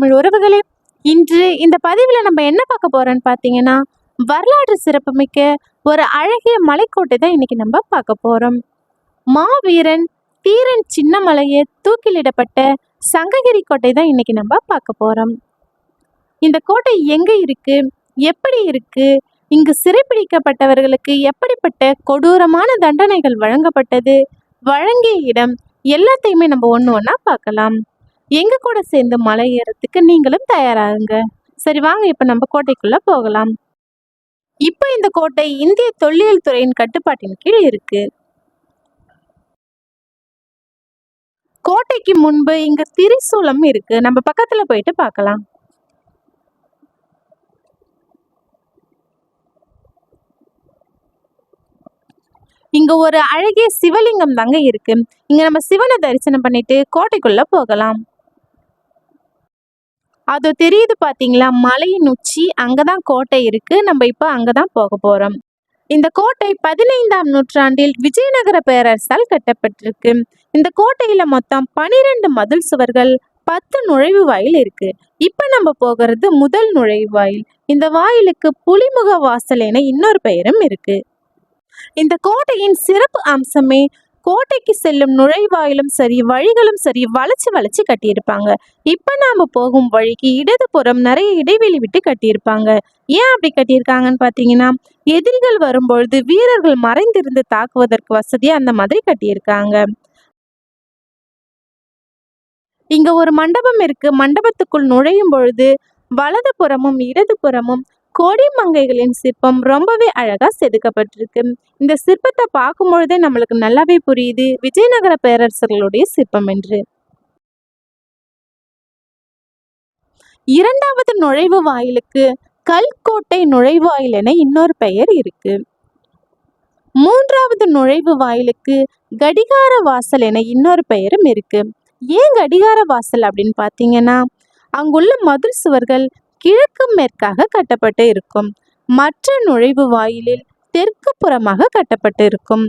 தமிழ் உறவுகளே இன்று இந்த பதிவில் நம்ம என்ன பார்க்க போகிறோன்னு பார்த்தீங்கன்னா வரலாற்று சிறப்புமிக்க ஒரு அழகிய மலைக்கோட்டை தான் இன்றைக்கி நம்ம பார்க்க போகிறோம் மாவீரன் தீரன் சின்னமலையை தூக்கிலிடப்பட்ட சங்ககிரி கோட்டை தான் இன்றைக்கி நம்ம பார்க்க போகிறோம் இந்த கோட்டை எங்கே இருக்குது எப்படி இருக்குது இங்கு சிறைப்பிடிக்கப்பட்டவர்களுக்கு எப்படிப்பட்ட கொடூரமான தண்டனைகள் வழங்கப்பட்டது? வழங்கிய இடம் எல்லாத்தையுமே நம்ம ஒன்று ஒன்றா பார்க்கலாம். எங்க கூட சேர்ந்து மலை ஏறத்துக்கு நீங்களும் தயாராகுங்க. சரி வாங்க இப்ப நம்ம கோட்டைக்குள்ள போகலாம். இப்ப இந்த கோட்டை இந்திய தொல்லியல் துறையின் கட்டுப்பாட்டின் கீழ் இருக்கு. கோட்டைக்கு முன்பு இங்க திரிசூலம் இருக்கு. நம்ம பக்கத்துல போயிட்டு பார்க்கலாம். இங்க ஒரு அழகிய சிவலிங்கம் தாங்க இருக்கு. இங்க நம்ம சிவனை தரிசனம் பண்ணிட்டு கோட்டைக்குள்ள போகலாம். அது தெரியுது பார்த்தீங்களா மலையின் உச்சி அங்கதான் கோட்டை இருக்கு. நம்ம இப்ப அங்கதான் போக போறோம். இந்த கோட்டை பதினைந்தாம் நூற்றாண்டில் விஜயநகர பேரரசால் கட்டப்பட்டிருக்கு. இந்த கோட்டையில மொத்தம் பனிரெண்டு மதில் சுவர்கள் பத்து நுழைவு வாயில் இருக்கு. இப்ப நம்ம போகிறது முதல் நுழைவு வாயில். இந்த வாயிலுக்கு புலிமுக வாசல் என இன்னொரு பெயரும் இருக்கு. இந்த கோட்டையின் சிறப்பு அம்சமே கோட்டைக்கு செல்லும் நுழைவாயிலும் சரி வழிகளும் சரி வளைச்சு வளைச்சு கட்டியிருப்பாங்க. இப்போ நாம போகும் வழிக்கு இடதுபுறம் நிறைய இடைவெளி விட்டு கட்டியிருப்பாங்க. ஏன் அப்படி கட்டியிருக்காங்கன்னு பார்த்தீங்கன்னா எதிரிகள் வரும்பொழுது வீரர்கள் மறைந்திருந்து தாக்குவதற்கு வசதியாக அந்த மாதிரி கட்டியிருக்காங்க. இங்க ஒரு மண்டபம் இருக்கு. மண்டபத்துக்குள் நுழையும் பொழுது வலது புறமும் கோடி மங்கைகளின் சிற்பம் ரொம்பவே அழகாக செதுக்கப்பட்டிருக்கு. இந்த சிற்பத்தை பார்க்கும் பொழுதே நம்மளுக்கு நல்லாவே புரியுது. விஜயநகர பேரரசர்களுடைய சிற்பம் என்று. இரண்டாவது நுழைவு வாயிலுக்கு கல்கோட்டை நுழைவாயில் என இன்னொரு பெயர் இருக்கு. மூன்றாவது நுழைவு வாயிலுக்கு கடிகார வாசல் என இன்னொரு பெயரும் இருக்கு. ஏன் கடிகார வாசல் அப்படின்னு பார்த்தீங்கன்னா அங்குள்ள மதுர் சுவர்கள் கிழக்கு மேற்காக கட்டப்பட்டு இருக்கும். மற்ற நுழைவு வாயிலில் தெற்கு புறமாக கட்டப்பட்டு இருக்கும்.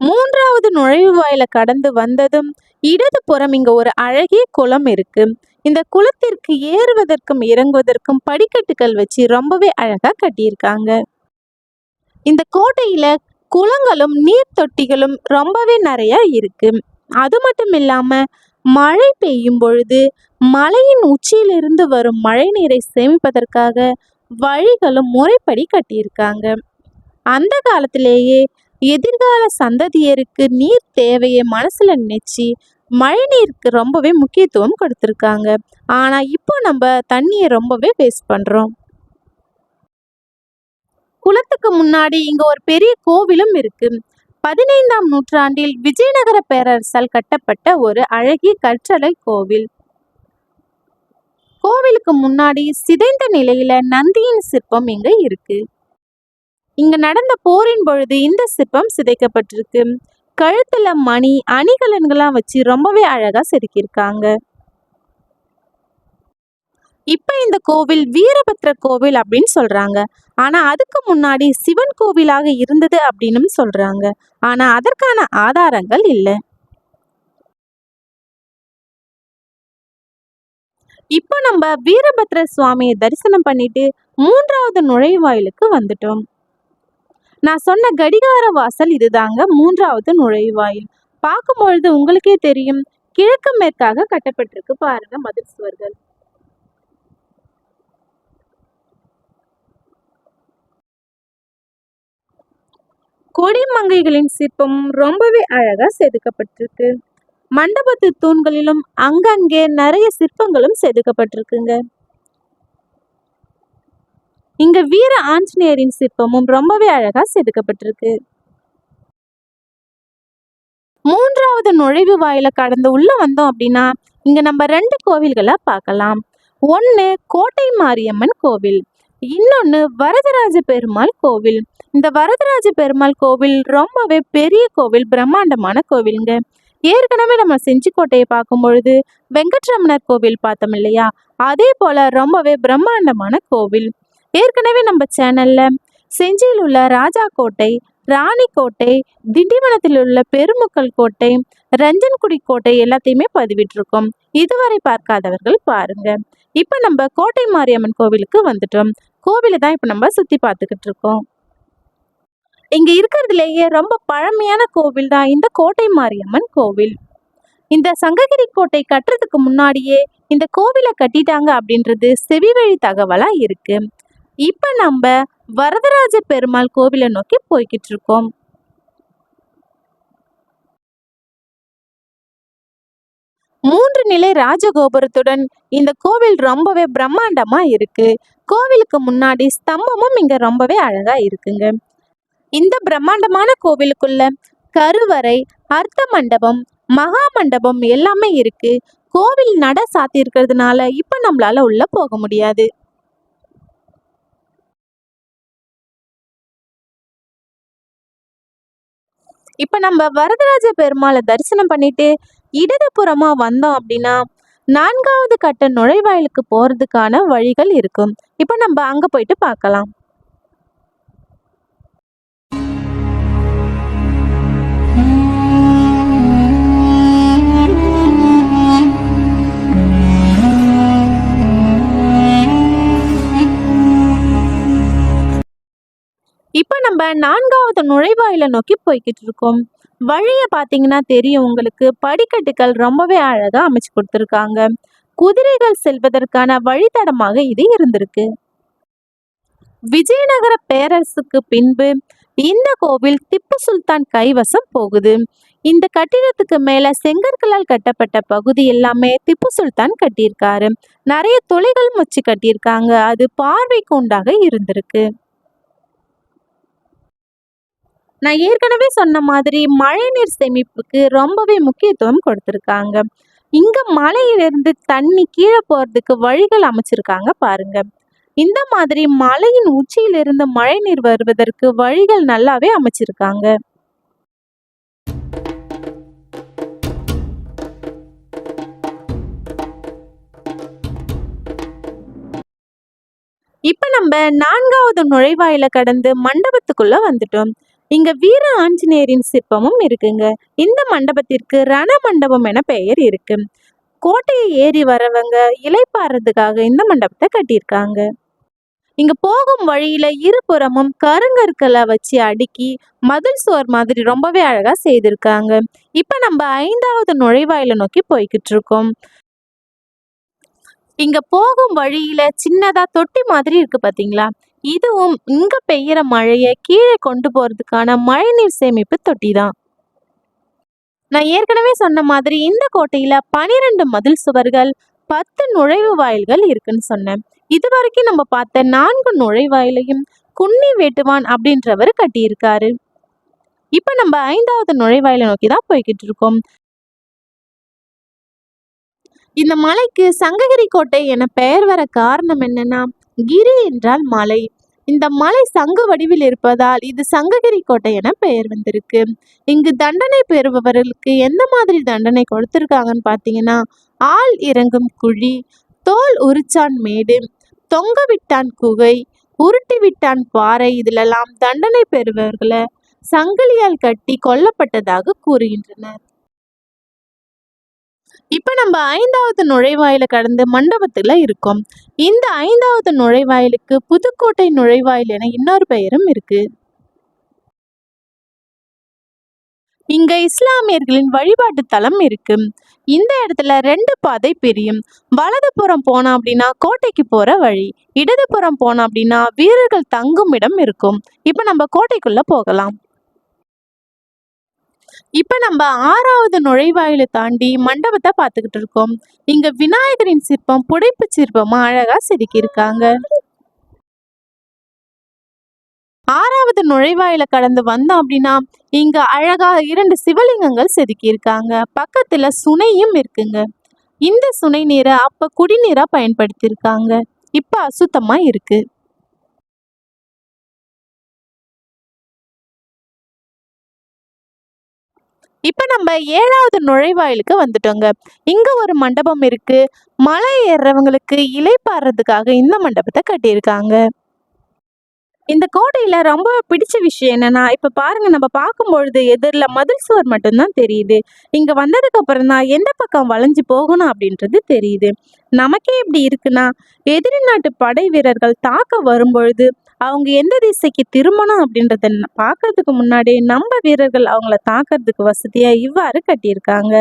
மூன்றாவது நுழைவு வாயில கடந்து வந்ததும் இடது புறம் இங்க ஒரு அழகிய குளம் இருக்கு. இந்த குளத்திற்கு ஏறுவதற்கும் இறங்குவதற்கும் படிக்கட்டுகள் வச்சு ரொம்பவே அழகா கட்டியிருக்காங்க. இந்த கோட்டையில குளங்களும் நீர் தொட்டிகளும் ரொம்பவே நிறைய இருக்கு. அது மட்டும் இல்லாம மழை பெய்யும் பொழுது மலையின் உச்சியிலிருந்து வரும் மழை நீரை சேமிப்பதற்காக வழிகளும் முறைப்படி கட்டியிருக்காங்க. அந்த காலத்திலேயே எதிர்கால சந்ததியருக்கு நீர் தேவையை மனசில் நினைச்சு மழை நீருக்கு ரொம்பவே முக்கியத்துவம் கொடுத்துருக்காங்க. ஆனால் இப்போ நம்ம தண்ணியை ரொம்பவே வேஸ்ட் பண்ணுறோம் குளத்துக்கு முன்னாடி இங்கே ஒரு பெரிய கோவிலும் இருக்கு. பதினைந்தாம் நூற்றாண்டில் விஜயநகர பேரரசால் கட்டப்பட்ட ஒரு அழகிய கற்றலை கோவில். கோவிலுக்கு முன்னாடி சிதைந்த நிலையில நந்தியின் சிற்பம் இங்க இருக்கு. இங்க நடந்த போரின் பொழுது இந்த சிற்பம் சிதைக்கப்பட்டிருக்கு. கழுத்துல மணி அணிகலன்களாம் வச்சு ரொம்பவே அழகா செதுக்கியிருக்காங்க. இப்ப இந்த கோவில் வீரபத்ர கோவில் அப்படின்னு சொல்றாங்க. ஆனா அதுக்கு முன்னாடி சிவன் கோவிலாக இருந்தது அப்படின்னு சொல்றாங்க. ஆனா அதற்கான ஆதாரங்கள் இல்லை. இப்போ நம்ம வீரபத்ர சுவாமியை தரிசனம் பண்ணிட்டு மூன்றாவது நுழைவாயிலுக்கு வந்துட்டோம். நான் சொன்ன கடிகார வாசல் இதுதாங்க மூன்றாவது நுழைவாயில். பார்க்கும் பொழுது உங்களுக்கே தெரியும் கிழக்கு மேற்காக கட்டப்பட்டிருக்கு பாருங்க மதில் சுவர்கள் கொடிமங்கைகளின் சிற்பம் ரொம்பவே அழகா செதுக்கப்பட்டிருக்கு. மண்டபத்து தூண்களிலும் அங்கங்கே நிறைய சிற்பங்களும் செதுக்கப்பட்டிருக்குங்க. இங்க வீர ஆஞ்சநேயரின் சிற்பமும் ரொம்பவே அழகா செதுக்கப்பட்டிருக்கு. மூன்றாவது நுழைவு வாயில கடந்து உள்ள வந்தோம் அப்படின்னா இங்க நம்ம ரெண்டு கோவில்களை பார்க்கலாம். ஒன்று கோட்டை மாரியம்மன் கோவில் இன்னொன்று வரதராஜ பெருமாள் கோவில். இந்த வரதராஜ பெருமாள் கோவில் ரொம்பவே பெரிய கோவில் பிரம்மாண்டமான கோவிலுங்க. ஏற்கனவே நம்ம செஞ்சிக்கோட்டையை பார்க்கும் பொழுது வெங்கட்ரமணர் கோவில் பார்த்தோம் இல்லையா? அதே போல ரொம்பவே பிரம்மாண்டமான கோவில். ஏற்கனவே நம்ம சேனல்ல செஞ்சியில் உள்ள ராஜா கோட்டை ராணிக்கோட்டை திண்டிவனத்தில் உள்ள பெருமுக்கல் கோட்டை ரஞ்சன்குடி கோட்டை எல்லாத்தையுமே பதிவிட்டிருக்கோம். இதுவரை பார்க்காதவர்கள் பாருங்க. இப்போ நம்ம கோட்டை மாரியம்மன் கோவிலுக்கு வந்துட்டோம். கோவிலை தான் இப்போ நம்ம சுற்றி பார்த்துக்கிட்டு இருக்கோம். இங்கே இருக்கிறதுலேயே ரொம்ப பழமையான கோவில் தான். இந்த கோட்டை மாரியம்மன் கோவில். இந்த சங்ககிரி கோட்டை கட்டுறதுக்கு முன்னாடியே இந்த கோவிலை கட்டிட்டாங்க அப்படின்றது செவிவழி தகவலாக இருக்கு. இப்போ நம்ம வரதராஜ பெருமாள் கோவிலை நோக்கி போய்கிட்டு இருக்கோம். மூன்று நிலை ராஜகோபுரத்துடன் இந்த கோவில் ரொம்பவே பிரம்மாண்டமா இருக்கு. கோவிலுக்கு முன்னாடி ஸ்தம்பமும் இங்க ரொம்பவே அழகா இருக்குங்க. இந்த பிரம்மாண்டமான கோவிலுக்குள்ள கருவறை அர்த்த மண்டபம் மகா மண்டபம் எல்லாமே இருக்கு. கோவில் நட சாத்தி இருக்கிறதுனால இப்ப நம்மளால உள்ள போக முடியாது. இப்ப நம்ம வரதராஜ பெருமாளை தரிசனம் பண்ணிட்டு இடதுபுறமா வந்தோம் அப்படின்னா நான்காவது கட்ட நுழைவாயிலுக்கு போறதுக்கான வழிகள் இருக்கும். இப்ப நம்ம அங்க போயிட்டு பார்க்கலாம். இப்போ நம்ம நான்காவது நுழைவாயில நோக்கி போய்கிட்டு இருக்கோம். வழியை பார்த்தீங்கன்னா தெரியும். உங்களுக்கு படிக்கட்டுகள் ரொம்பவே அழகாக அமைச்சு கொடுத்துருக்காங்க. குதிரைகள் செல்வதற்கான வழித்தடமாக இது இருந்திருக்கு. விஜயநகர பேரரசுக்கு பின்பு இந்த கோவில் திப்பு சுல்தான் கைவசம் போகுது. இந்த கட்டிடத்துக்கு மேல செங்கற்களால் கட்டப்பட்ட பகுதி எல்லாமே திப்பு சுல்தான் கட்டியிருக்காரு. நிறைய துளைகள் முச்சு கட்டியிருக்காங்க. அது பார்வைக்கு உண்டாக இருந்திருக்கு. நான் ஏற்கனவே சொன்ன மாதிரி மழைநீர் சேமிப்புக்கு ரொம்பவே முக்கியத்துவம் கொடுத்துருக்காங்க. இங்க மலையிலிருந்து தண்ணி கீழே போறதுக்கு வழிகள் அமைச்சிருக்காங்க பாருங்க. இந்த மாதிரி மலையின் உச்சியிலிருந்து மழைநீர் வருவதற்கு வழிகள் நல்லாவே அமைச்சிருக்காங்க. இப்ப நம்ம நான்காவது நுழைவாயில கடந்து மண்டபத்துக்குள்ள வந்துட்டோம். இங்க வீர ஆஞ்சநேயரின் சிற்பமும் இருக்குங்க. இந்த மண்டபத்திற்கு ரண மண்டபம் என பெயர் இருக்கு. கோட்டையை ஏறி வரவங்க இலைப்பாறதுக்காக இந்த மண்டபத்தை கட்டியிருக்காங்க. இங்க போகும் வழியில இருபுறமும் கருங்கற்களை வச்சு அடுக்கி மதில் சுவர் மாதிரி ரொம்பவே அழகா செய்திருக்காங்க. இப்ப நம்ம ஐந்தாவது நுழைவாயில நோக்கி போய்கிட்டு இருக்கோம் இங்க போகும் வழியில சின்னதா தொட்டி மாதிரி இருக்கு பாத்தீங்களா? இதுவும் இங்க பெய்யற மழையை கீழே கொண்டு போறதுக்கான மழைநீர் சேமிப்பு தொட்டி தான் நான் ஏற்கனவே சொன்ன மாதிரி இந்த கோட்டையில பனிரெண்டு மதில் சுவர்கள் பத்து நுழைவு வாயில்கள் இருக்குன்னு சொன்னேன். இது வரைக்கும் நம்ம பார்த்த நான்கு நுழைவாயிலையும் குன்னி வேட்டுவான் அப்படின்றவர் கட்டியிருக்காரு. இப்ப நம்ம ஐந்தாவது நுழைவாயிலை நோக்கி தான் போய்கிட்டு இருக்கோம். இந்த மலைக்கு சங்ககிரி கோட்டை என பெயர் வர காரணம் என்னன்னா கிரி என்றால் மலை. இந்த மலை சங்கு வடிவில் இருப்பதால் இது சங்ககிரி கோட்டை என பெயர் வந்திருக்கு. இங்கு தண்டனை பெறுபவர்களுக்கு எந்த மாதிரி தண்டனை கொடுத்துருக்காங்கன்னு பார்த்தீங்கன்னா ஆள் இறங்கும் குழி தோல் உரிச்சான் மேடு தொங்க விட்டான் குகை உருட்டி விட்டான் பாறை இதிலெல்லாம் தண்டனை பெறுபவர்களை சங்கிலியால் கட்டி கொல்லப்பட்டதாக கூறுகின்றனர். இப்போ நம்ம ஐந்தாவது நுழைவாயில கடந்து மண்டபத்தில் இருக்கோம். இந்த ஐந்தாவது நுழைவாயிலுக்கு புதுக்கோட்டை நுழைவாயில் என இன்னொரு பெயரும் இருக்கு. இங்க இஸ்லாமியர்களின் வழிபாட்டு தலம் இருக்கு. இந்த இடத்துல ரெண்டு பாதை பிரியும். வலதுபுறம் போனோம் அப்படின்னா கோட்டைக்கு போற வழி. இடதுபுறம் போனோம் அப்படின்னா வீரர்கள் தங்கும் இடம் இருக்கும். இப்ப நம்ம கோட்டைக்குள்ள போகலாம். இப்ப நம்ம ஆறாவது நுழைவாயிலை தாண்டி மண்டபத்தை பார்த்துக்கிட்டு இருக்கோம். இங்க விநாயகரின் சிற்பம் புடைப்பு சிற்பமா அழகா செதுக்கி இருக்காங்க ஆறாவது நுழைவாயில கடந்து வந்தோம் அப்படின்னா இங்க அழகா இரண்டு சிவலிங்கங்கள் செதுக்கி இருக்காங்க பக்கத்துல சுனையும் இருக்குங்க. இந்த சுனை நீரை அப்ப குடிநீரா பயன்படுத்தியிருக்காங்க. இப்ப அசுத்தமா இருக்கு. இப்போ நம்ம ஏழாவது நுழைவாயிலுக்கு வந்துட்டோங்க இங்கே ஒரு மண்டபம் இருக்குது மலை ஏறுறவங்களுக்கு இலைப்பாடுறதுக்காக இந்த மண்டபத்தை கட்டியிருக்காங்க இந்த கோடையில் ரொம்ப பிடிச்ச விஷயம் என்னன்னா, இப்போ பாருங்கள் நம்ம பார்க்கும்பொழுது எதிரில் மதில் சுவர் மட்டும்தான் தெரியுது. இங்கே வந்ததுக்கு அப்புறம் தான் எந்த பக்கம் வளைஞ்சு போகணும் அப்படின்றது தெரியுது. நமக்கே இப்படி இருக்குன்னா, எதிரி நாட்டு படை வீரர்கள் தாக்க வரும்பொழுது, அவங்க எந்த திசைக்கு திரும்பணும் அப்படின்றத பார்க்கறதுக்கு முன்னாடி நம்ம வீரர்கள் அவங்கள தாக்கறதுக்கு வசதியாக இவ்வாறு கட்டியிருக்காங்க.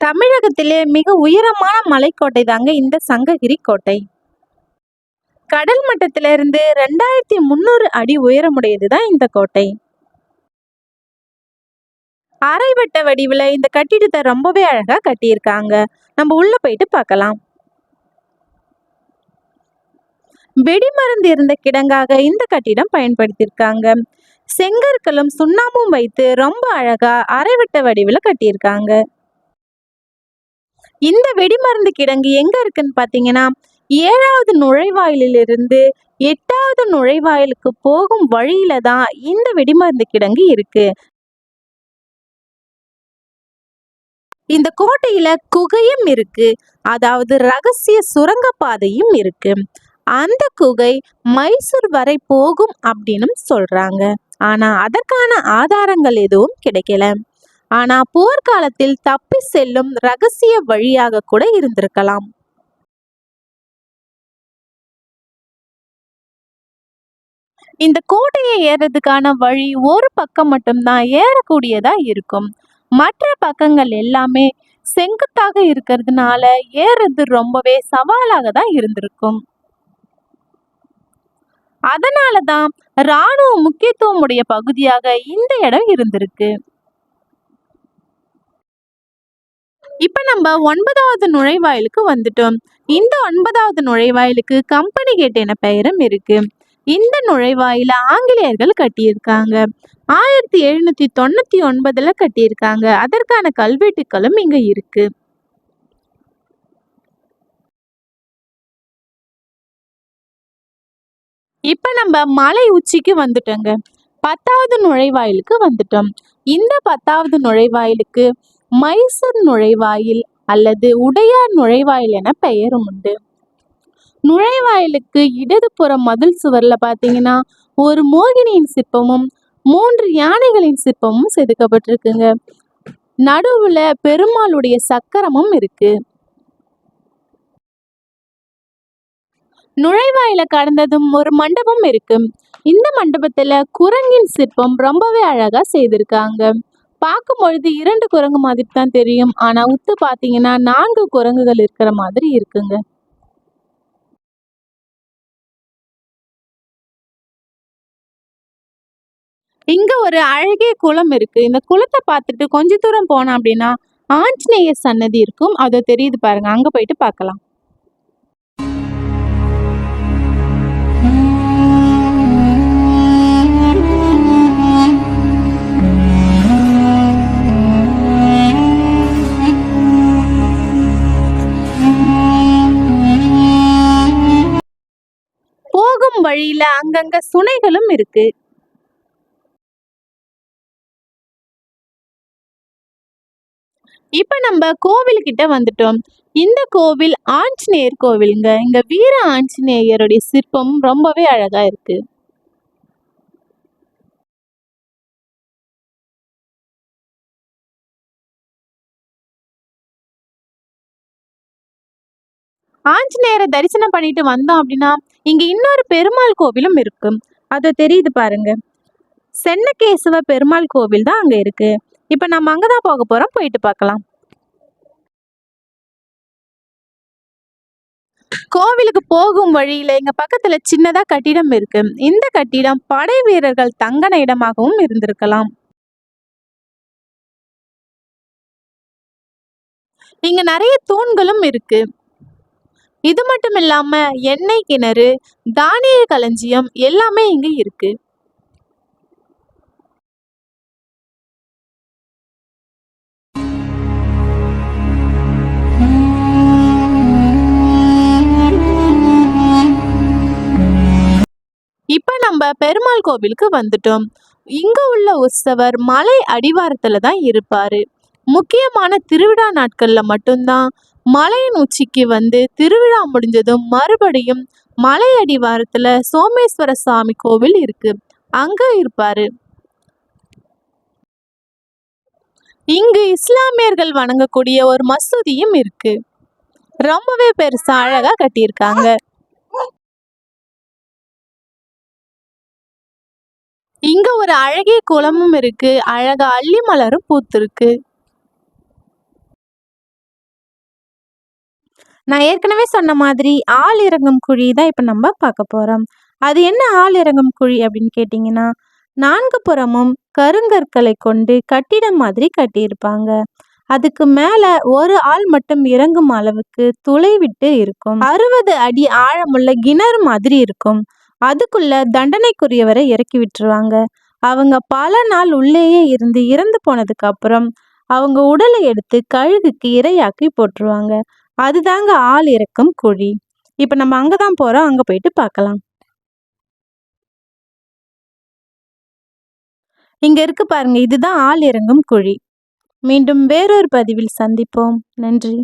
தமிழகத்திலே மிக உயரமான மலைக்கோட்டை தாங்க இந்த சங்ககிரி கோட்டை. கடல் மட்டத்திலிருந்து 2300 அடி உயரமுடையது தான் இந்த கோட்டை. அரைவட்ட வடிவில் இந்த கட்டிடத்தை ரொம்பவே அழகாக கட்டியிருக்காங்க. நம்ம உள்ளே போயிட்டு பார்க்கலாம். வெடிமருந்து இருந்த கிடங்காக இந்த கட்டிடம் பயன்படுத்தியிருக்காங்க. செங்கற்களும், சுண்ணாம்பும் வைத்து ரொம்ப அழகா அரைவட்ட வடிவில் கட்டியிருக்காங்க. இந்த வெடிமருந்து கிடங்கு எங்க இருக்குன்னு பார்த்தீங்கன்னா, ஏழாவது நுழைவாயிலிருந்து எட்டாவது நுழைவாயிலுக்கு போகும் வழியில தான் இந்த வெடிமருந்து கிடங்கு இருக்கு. இந்த கோட்டையில குகையும் இருக்கு. அதாவது ரகசிய சுரங்கப்பாதையும் இருக்கு. அந்த குகை மைசூர் வரை போகும் அப்படின்னும் சொல்றாங்க. ஆனா அதற்கான ஆதாரங்கள் எதுவும் கிடைக்கல. ஆனா போர்க்காலத்தில் தப்பி செல்லும் ரகசிய வழியாக கூட இருந்திருக்கலாம். இந்த கோட்டையை ஏறுறதுக்கான வழி ஒரு பக்கம் மட்டும் தான் ஏறக்கூடியதா இருக்கும். மற்ற பக்கங்கள் எல்லாமே செங்குத்தாக இருக்கிறதுனால ஏறுறது ரொம்பவே சவாலாக தான் இருந்திருக்கும். அதனால தான் இராணுவ முக்கியத்துவம் உடைய பகுதியாக இந்த இடம் இருந்திருக்கு. இப்ப நம்ம ஒன்பதாவது நுழைவாயிலுக்கு வந்துட்டோம். இந்த ஒன்பதாவது நுழைவாயிலுக்கு கம்பெனி கேட் என பெயரும் இருக்கு. இந்த நுழைவாயில ஆங்கிலேயர்கள் கட்டியிருக்காங்க. 1799ல கட்டியிருக்காங்க. அதற்கான கல்வெட்டுக்களும் இங்க இருக்கு. இப்ப நம்ம மலை உச்சிக்கு வந்துட்டோங்க. 10வது நுழைவாயிலுக்கு வந்துட்டோம். இந்த 10வது நுழைவாயிலுக்கு மைசூர் நுழைவாயில் அல்லது உடையார் நுழைவாயில் என பெயரும் உண்டு. நுழைவாயிலுக்கு இடதுபுறம் மதில் சுவர்ல பார்த்தீங்கன்னா, ஒரு மோகினியின் சிற்பமும், மூன்று யானைகளின் சிற்பமும் செதுக்கப்பட்டிருக்குங்க. நடுவுல பெருமாளுடைய சக்கரமும் இருக்கு. நுழைவாயில கடந்ததும் ஒரு மண்டபம் இருக்கு. இந்த மண்டபத்துல குரங்கின் சிற்பம் ரொம்பவே அழகா செய்திருக்காங்க. பார்க்கும்பொழுது இரண்டு குரங்கு மாதிரி தான் தெரியும். ஆனா உத்து பாத்தீங்கன்னா நான்கு குரங்குகள் இருக்கிற மாதிரி இருக்குங்க. இங்க ஒரு அழகிய குளம் இருக்கு. இந்த குளத்த பார்த்துட்டு கொஞ்ச தூரம் போனோம் அப்படின்னா, ஆஞ்சநேயர் சன்னதி இருக்கும். அதை தெரியுது பாருங்க. அங்க போயிட்டு பார்க்கலாம். போகும் வழியில அங்கங்க சுனைகளும் இருக்கு. இப்ப நம்ம கோவில் கிட்ட வந்துட்டோம். இந்த கோவில் ஆஞ்சநேயர் கோவிலுங்க. இங்க வீர ஆஞ்சநேயருடைய சிற்பம் ரொம்பவே அழகா இருக்கு. ஆஞ்சநேயரை தரிசனம் பண்ணிட்டு வந்தோம் அப்படின்னா, இங்க இன்னொரு பெருமாள் கோவிலும் இருக்கு. அது தெரியுது பாருங்க. சென்னகேசவ பெருமாள் கோவில் தான் அங்க இருக்கு. இப்ப நம்ம அங்கதான் போக போறோம். போயிட்டு பார்க்கலாம். கோவிலுக்கு போகும் வழியில எங்க பக்கத்துல சின்னதா கட்டிடம் இருக்கு. இந்த கட்டிடம் படை வீரர்கள் தங்கன இடமாகவும் இருந்திருக்கலாம். இங்க நிறைய தூண்களும் இருக்கு. இது மட்டும் இல்லாம எண்ணெய் கிணறு, தானிய களஞ்சியம் எல்லாமே இங்க இருக்கு. இப்ப நம்ம பெருமாள் கோவிலுக்கு வந்துட்டோம். இங்க உள்ள உற்சவர் மலை அடிவாரத்துல தான் இருப்பாரு. முக்கியமான திருவிழா நாட்கள்ல மட்டும்தான் மலையின் உச்சிக்கு வந்து திருவிழா முடிஞ்சதும் மறுபடியும் மலை அடிவாரத்துல சோமேஸ்வர சாமி கோவில் இருக்கு. அங்க இருப்பாரு. இங்கு இஸ்லாமியர்கள் வணங்கக்கூடிய ஒரு மசூதியும் இருக்கு. ரொம்பவே பெருசா அழகா கட்டியிருக்காங்க. இங்க ஒரு அழகிய குளமும் இருக்கு. அழகா அள்ளி மலரும் பூத்திருக்கு. நான் ஏற்கனவே சொன்ன மாதிரி ஆள் இறங்கும் குழி தான் இப்போ நம்ம பார்க்க போகிறோம் அது என்ன ஆள் இறங்கும் குழி அப்படின்னு கேட்டிங்கன்னா நான்கு புறமும் கருங்கற்களை கொண்டு கட்டிடம் மாதிரி கட்டியிருப்பாங்க. அதுக்கு மேல ஒரு ஆள் மட்டும் இறங்கும் அளவுக்கு துளை விட்டு இருக்கும். அறுபது அடி ஆழமுள்ள கிணறு மாதிரி இருக்கும். அதுக்குள்ள தண்டனைக்குரியவரை இறக்கி விட்டுருவாங்க. அவங்க பல நாள் உள்ளேயே இருந்து இறந்து போனதுக்கு அப்புறம் அவங்க உடலை எடுத்து கழுகுக்கு இரையாக்கி போட்டுருவாங்க. அதுதாங்க ஆள் இறக்கும் குழி. இப்போ நம்ம அங்கே தான் போகிறோம் அங்கே போயிட்டு பார்க்கலாம். இங்கே இருக்கு பாருங்க இதுதான் ஆள் இறங்கும் குழி. மீண்டும் வேறொரு பதிவில் சந்திப்போம். நன்றி.